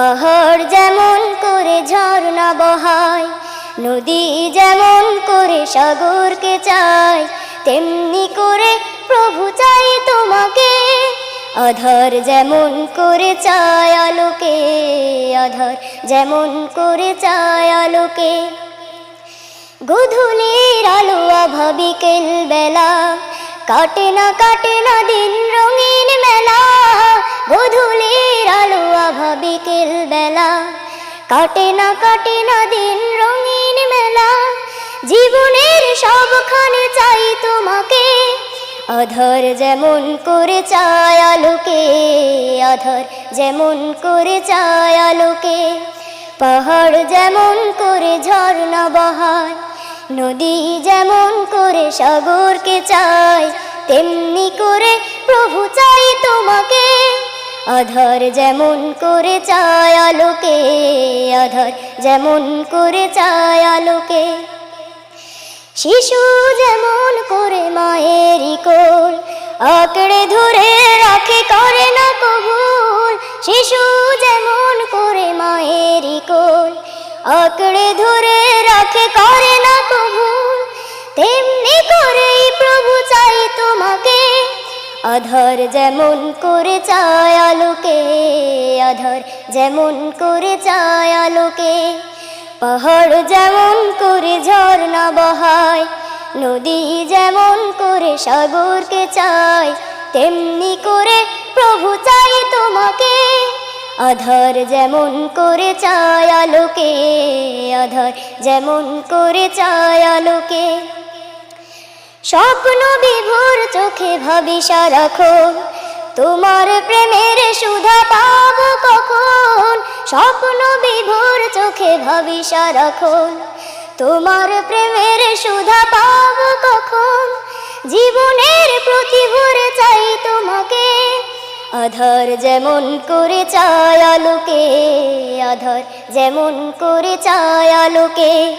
পাহাড় যেমন করে ঝর্ণা বহায়, নদী যেমন করে সাগরকে চায়, তেমনি করে প্রভু চাই তোমাকে, আধার যেমন করে চায় আলোকে, আধার যেমন করে চায় আলোকে। গধূলির আলো আভা বিকেল বেলা, কাটে না কাটে না দিন বিকেল বেলা। কাটে না কাটে না দিন রঙিন মেলা। জীবনের সবখানে চাই তোমাকে। আধার যেমন করে চায় আলোকে, আধার যেমন করে চায় আলোকে। পাহাড় যেমন করে ঝর্ণা বহায়, নদী যেমন করে সাগরকে চায়, তেমনি করে প্রভু চাই তোমাকে। আধার যেমন করে চায় আলোকে আধার যেমন করে চায় আলোকে। শিশু যেমন করে মায়েরই কোল, আঁকড়ে ধরে রাখে, করে না কবুল। শিশু যেমন করে মায়েরই কোল, আঁকড়ে ধরে রাখে, করে না কবুল। তেমনি তোমাকে আধার যেমন করে চায় আলোকে আধার যেমন করে চায় আলোকে। পাহাড় যেমন করে ঝর্ণা বহায়, নদী যেমন করে সাগরকে চায়, তেমনি করে প্রভু চাই তোমাকে। আধার যেমন করে চায় আলোকে আধার যেমন করে চায় আলোকে। স্বপ্ন বিভোর চোখে ভাবি সারাক্ষণ তোমার প্রেমের সুধা পাবো কখন? স্বপ্ন বিভোর চোখে ভাবি সারাক্ষণ তোমার প্রেমের সুধা পাবো কখন? জীবনের প্রতি ভরে চাই তোমাকে। আধার যেমন করে চায় আলোকে, আধার যেমন করে চায় আলোকে।